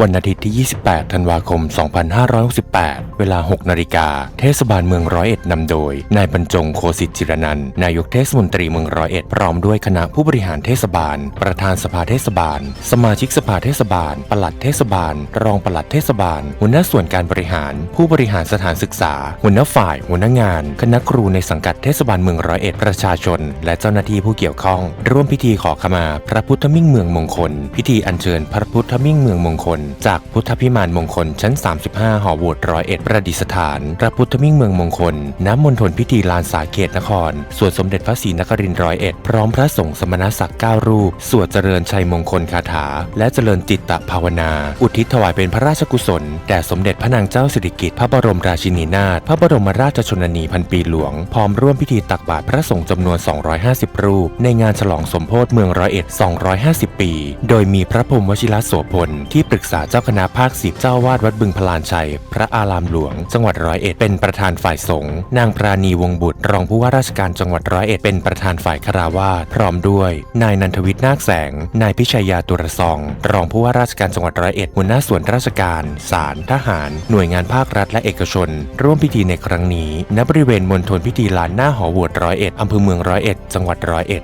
วันอาทิตย์ที่ 28 ธันวาคม 2568 เวลา 6 นาฬิกา เทศบาลเมืองร้อยเอ็ดนำโดย นายบรรจงโคสิตจิรนัน นายกเทศมนตรีเมืองร้อยเอ็ด พร้อมด้วยคณะผู้บริหารเทศบาล ประธานสภาเทศบาล สมาชิกสภาเทศบาล ปลัดเทศบาล รองปลัดเทศบาล หัวหน้าส่วนการบริหาร ผู้บริหารสถานศึกษา หัวหน้าฝ่าย หัวหน้างาน คณะครูในสังกัดเทศบาลเมืองร้อยเอ็ด ประชาชน และเจ้าหน้าที่ผู้เกี่ยวข้อง ร่วมพิธีขอขมา พระพุทธมิ่งเมืองมงคล พิธีอัญเชิญพระพุทธมิ่งเมืองมงคลจากพุทธพิมานมงคลชั้น 35 หอโบสถ์ร้อยเอ็ดประดิษฐาน พระพุทธมิ่งเมืองมงคล น้ำมณฑลพิธีลานสาเกตนครส่วนสมเด็จพระศรีนครินทร์ร้อยเอ็ดพร้อมพระสงฆ์สมณศักดิ์9รูป สวดเจริญชัยมงคลคาถา และเจริญจิตตภาวนา อุทิศถวายเป็นพระราชกุศล แด่สมเด็จพระนางเจ้าสิริกิติ์พระบรมราชินีนาถพระบรมราชชนนีพันปีหลวง พร้อมร่วมพิธีตักบาตรพระสงฆ์จำนวน 250 รูป ในงานฉลองสมโพธิเมืองร้อยเอ็ด250 ปี โดยมีพระพรมวชิรโสพลที่ปรึกษาเจ้าคณะภาคสิบเจ้าวาดวัดบึงพลานชัย พระอารามหลวง จังหวัดร้อยเอ็ดเป็นประธานฝ่ายสงฆ์นางปราณีวงบุตร รองผู้ว่าราชการจังหวัดร้อยเอ็ดเป็นประธานฝ่ายคาราวาสพร้อมด้วย นายนันทวิทย์นาคแสง นายพิชัยยาตุรซอง รองผู้ว่าราชการจังหวัดร้อยเอ็ดหัวหน้าส่วนราชการศาลทหาร หน่วยงานภาครัฐและเอกชน ร่วมพิธีในครั้งนี้ณบริเวณมณฑลพิธีลานหน้าหอโหวตร้อยเอ็ดอำเภอเมืองร้อยเอ็ดจังหวัดร้อยเอ็ด